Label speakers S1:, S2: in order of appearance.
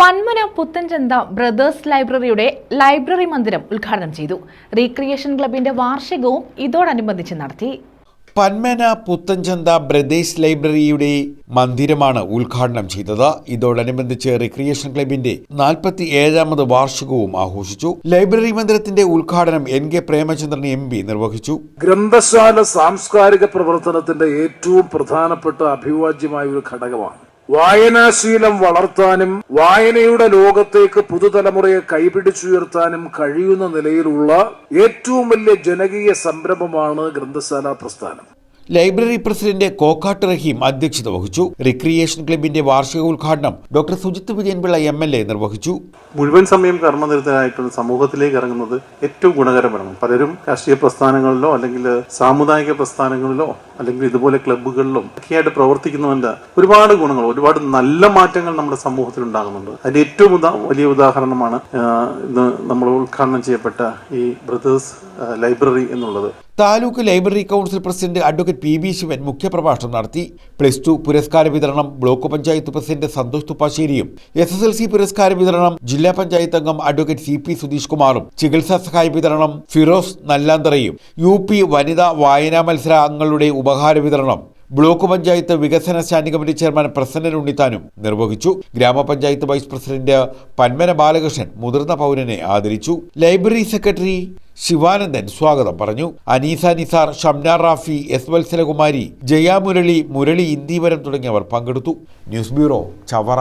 S1: Panmana Puthenchantha brothers ലൈബ്രറിയുടെ library മന്ദിരം ഉദ്ഘാടനം ചെയ്തു. റീക്രിയേഷൻ ക്ലബിന്റെ വാർഷികവും ഇതോടനുബന്ധിച്ച് നടത്തി.
S2: പന്മന പുത്തൻചന്ത ബ്രദേഴ്സ് ലൈബ്രറിയുടെ മന്ദിരമാണ് ഉദ്ഘാടനം ചെയ്തത്. ഇതോടനുബന്ധിച്ച് റിക്രിയേഷൻ ക്ലബിന്റെ നാൽപ്പത്തി ഏഴാമത് വാർഷികവും ആഘോഷിച്ചു. ലൈബ്രറി മന്ദിരത്തിന്റെ ഉദ്ഘാടനം N K Premachandran M P നിർവഹിച്ചു.
S3: ഗ്രന്ഥശാല സാംസ്കാരിക പ്രവർത്തനത്തിന്റെ ഏറ്റവും പ്രധാനപ്പെട്ട അഭിവാജ്യമായ ഒരു ഘടകമാണ് വായനാശീലം വളർത്താനും വായനയുടെ ലോകത്തേക്ക് പുതുതലമുറയെ കൈപിടിച്ചുയർത്താനും കഴിയുന്ന നിലയിലുള്ള ഏറ്റവും വലിയ ജനകീയ സംരംഭമാണ് ഗ്രന്ഥശാല പ്രസ്ഥാനം.
S2: ലൈബ്രറി പ്രസിഡന്റ് കോക്കാട്ട് റഹീം അധ്യക്ഷത വഹിച്ചു. റിക്രിയേഷൻ ക്ലബിന്റെ വാർഷിക ഉദ്ഘാടനം doctor Sujith Vijayanpillai M L A നിർവഹിച്ചു.
S4: മുഴുവൻ സമയം കർമ്മനിരതരായിട്ടുള്ള സമൂഹത്തിലേക്ക് ഇറങ്ങുന്നത് ഏറ്റവും ഗുണകരമാണ്. പലരും രാഷ്ട്രീയ പ്രസ്ഥാനങ്ങളിലോ അല്ലെങ്കിൽ സാമുദായിക പ്രസ്ഥാനങ്ങളിലോ അല്ലെങ്കിൽ ഇതുപോലെ ക്ലബ്ബുകളിലും ഒക്കെയായിട്ട് പ്രവർത്തിക്കുന്നവന്റെ ഒരുപാട് ഗുണങ്ങൾ ഒരുപാട് നല്ല മാറ്റങ്ങൾ നമ്മുടെ സമൂഹത്തിൽ ഉണ്ടാകുന്നുണ്ട്. അതിന്റെ ഏറ്റവും വലിയ ഉദാഹരണമാണ് ഇന്ന് നമ്മൾ ഉദ്ഘാടനം ചെയ്യപ്പെട്ട ഈ ബ്രദേഴ്സ് ലൈബ്രറി എന്നുള്ളത്.
S2: Taluk library council president advocate P B Sivan മുഖ്യപ്രഭാഷണം നടത്തി. പ്ലസ് ടു പുരസ്കാര വിതരണം ബ്ലോക്ക് പഞ്ചായത്ത് പ്രസിഡന്റ് സന്തോഷ് തുപ്പാശ്ശേരിയും എസ് എസ് എൽ സി പുരസ്കാര വിതരണം ജില്ലാ പഞ്ചായത്ത് അംഗം അഡ്വക്കേറ്റ് സി പി സുധീഷ് കുമാറും ചികിത്സാ സഹായ വിതരണം ഫിറോസ് നല്ലാന്തറയും യു പി വനിതാ വായനാ മത്സര അംഗങ്ങളുടെ ഉപഹാര വിതരണം ബ്ലോക്ക് പഞ്ചായത്ത് വികസന സ്റ്റാൻഡിംഗ് കമ്മിറ്റി ചെയർമാൻ പ്രസന്നൻ ഉണ്ണിത്താനും നിർവഹിച്ചു. ഗ്രാമപഞ്ചായത്ത് വൈസ് പ്രസിഡന്റ് പന്മന ബാലകൃഷ്ണൻ മുതിർന്ന പൗരനെ ആദരിച്ചു. ലൈബ്രറി സെക്രട്ടറി ശിവാനന്ദൻ സ്വാഗതം പറഞ്ഞു. അനീസ നിസാർ ഷംന റാഫി എസ് വത്സലകുമാരി ജയാമുരളി മുരളി ഇന്ദീവരം തുടങ്ങിയവർ പങ്കെടുത്തു. News bureau Chavara.